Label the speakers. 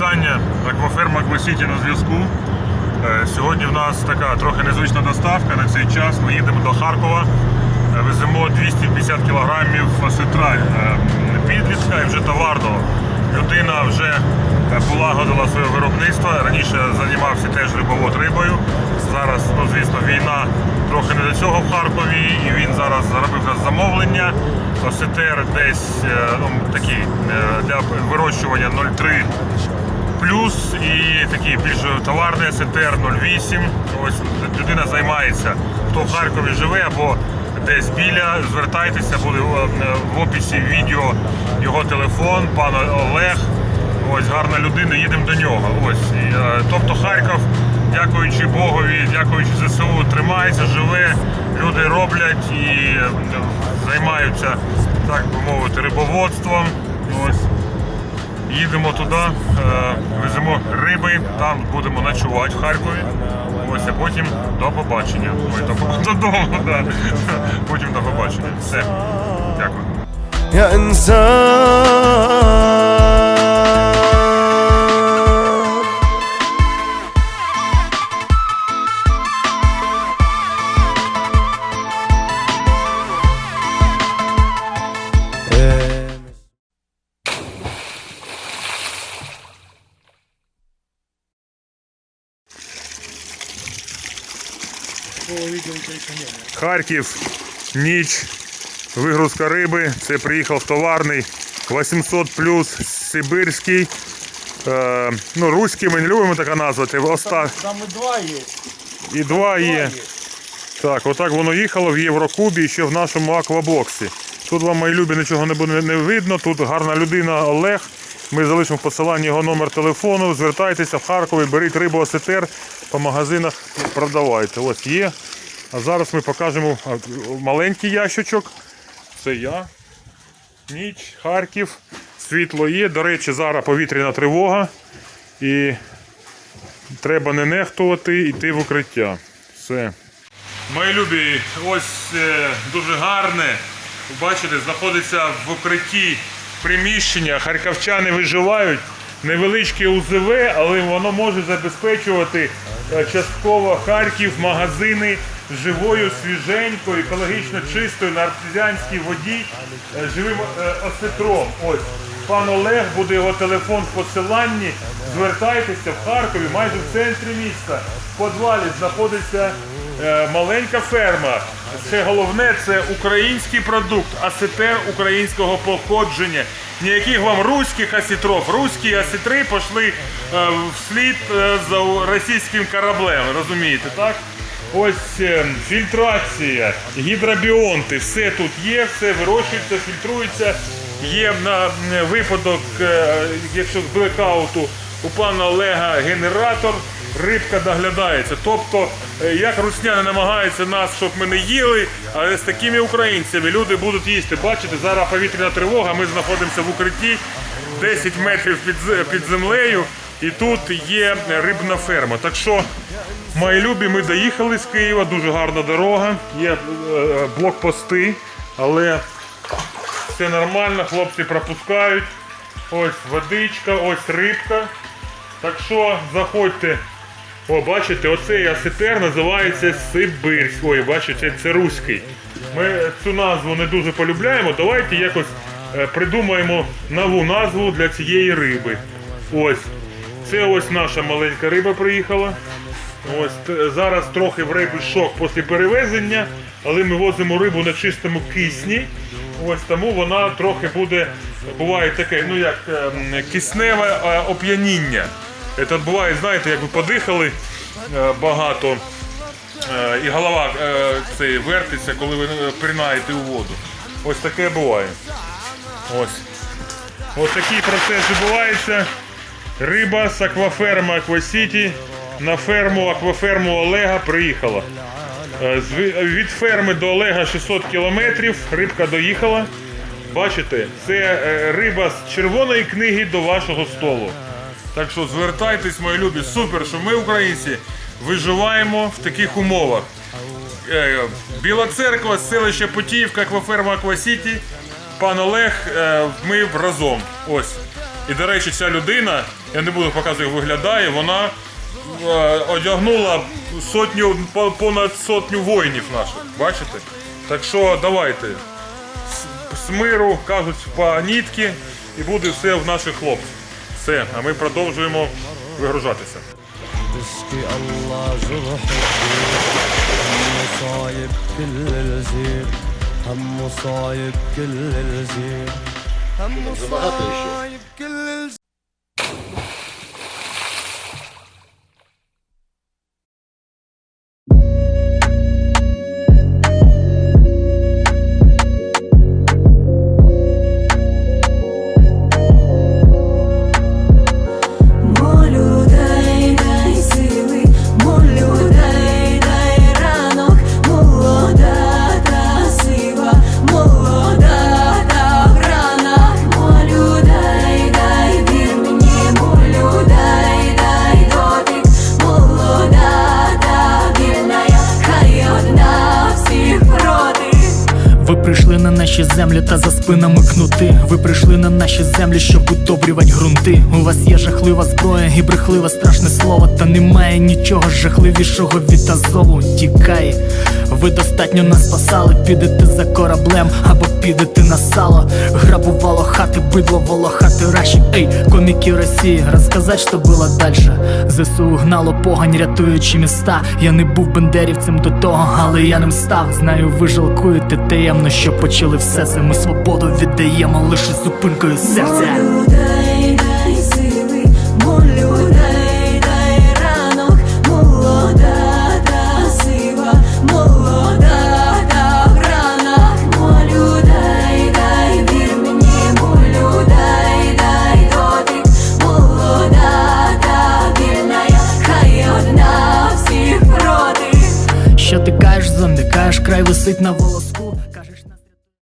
Speaker 1: вітання. Акваферма Аквасіті на зв'язку. Е, Сьогодні в нас така трохи незвична доставка на цей час. Ми їдемо до Харкова, Е, веземо 250 кілограмів осетра е, підлітка і вже товарного. Людина вже полагодила своє виробництво. Раніше займався теж рибовод рибою. Зараз, ну звісно, війна трохи не до цього в Харкові, і він зараз зробив нас замовлення. Осетер десь ну, такий е, для вирощування 0,3 плюс і такий більш товарний СТР 08. Ось людина займається. Хто в Харкові живе або десь біля, звертайтеся, буде е, в описі відео його телефон, пан Олег. Ось гарна людина, їдемо до нього. Ось. І, е, тобто Харків, дякуючи Богові, дякуючи ЗСУ, тримається, живе, люди роблять і е, займаються, так би мовити, рибоводством. Ось. Їдемо туди, е, веземо риби, там будемо ночувати в Харкові. Ось, а потім до побачення. Ой, до, додому, да. Потім до побачення. Все. Дякую. Харків, ніч, вигрузка риби. Це приїхав товарний 800 плюс сибирський. Е, ну, руський ми не любимо така назвати. Оста...
Speaker 2: Там і два є.
Speaker 1: І два є. Так, отак воно їхало в Єврокубі і ще в нашому аквабоксі. Тут вам, мої любі, нічого не буде не видно. Тут гарна людина Олег. Ми залишимо в посиланні його номер телефону. Звертайтеся в Харкові, беріть рибу осетер, по магазинах продавайте. Ось є. А зараз ми покажемо маленький ящичок. Це я. Ніч, Харків. Світло є. До речі, зараз повітряна тривога. І треба не нехтувати, йти в укриття. Все. Мої любі, ось е, дуже гарне. Бачите, знаходиться в укритті приміщення. Харківчани виживають. Невеличке УЗВ, але воно може забезпечувати частково Харків, магазини живою, свіженькою, екологічно чистою на артезіанській воді, е, живим е, осетром. Ось пан Олег буде його телефон в посиланні. Звертайтеся в Харкові, майже в центрі міста. В підвалі знаходиться е, маленька ферма. Це головне, це український продукт, асетер українського походження. Ніяких вам руських асітров. Руські асітри пішли е, вслід е, за російським кораблем, розумієте, так? Ось е, фільтрація, гідробіонти, все тут є, все вирощується, фільтрується. Є на випадок, е, якщо з блекауту у пана Олега генератор, рибка доглядається. Тобто, е, як русняни намагаються нас, щоб ми не їли, але з такими українцями люди будуть їсти. Бачите, зараз повітряна тривога, ми знаходимося в укритті 10 метрів під землею, і тут є рибна ферма. Так що, мої любі, ми доїхали з Києва, дуже гарна дорога, є е, блокпости, але все нормально, хлопці пропускають. Ось водичка, ось рибка. Так що заходьте. О, бачите, оцей асетер називається Сибирський. Ой, бачите, це руський. Ми цю назву не дуже полюбляємо. Давайте якось е, придумаємо нову назву для цієї риби. Ось. Це ось наша маленька риба приїхала. Ось зараз трохи в риби шок після перевезення, але ми возимо рибу на чистому кисні. Ось тому вона трохи буде, буває таке, ну як ем, кисневе е, оп'яніння. Це буває, знаєте, як ви подихали е, багато, е, і голова е, це, вертиться, коли ви принаєте у воду. Ось таке буває. Ось. Ось такий процес відбувається. Риба з акваферми Аквасіті на ферму акваферму Олега приїхала. Е, Від ферми до Олега 600 кілометрів. Рибка доїхала. Бачите, це е, риба з червоної книги до вашого столу. Так що звертайтесь, мої любі, супер, що ми, українці, виживаємо в таких умовах. Е, Біла церква, селище Путіївка, акваферма Аквасіті. Пан Олег, ми разом. Ось. І, до речі, ця людина Я не буду показувати, як виглядає. Вона е, одягнула сотню, по- понад сотню воїнів наших. Бачите? Так що давайте. С- З миру, кажуть, по нітки, і буде все в наших хлопців. Все, а ми продовжуємо вигружатися.
Speaker 3: تشكي الله جرح الدين هم صايب كل الجيل هم صايب كل الجيل هم صايب كل
Speaker 4: наші землі та за спинами кнути. Ви прийшли на наші землі, щоб удобрювати грунти. У вас є жахлива зброя і брехливе страшне слово. Та немає нічого жахливішого від Азову. Тікай, ви достатньо нас спасали. Підете за кораблем або підете на сало. Грабувало хати, бидло волохати раші. Ей, коміки Росії, розказать, що було дальше. ЗСУ гнало погань, рятуючи міста. Я не був бендерівцем до того, але я ним став. Знаю, ви жалкуєте таємно, що почали все це. Ми свободу віддаємо лише зупинкою серця. край висить на волоску.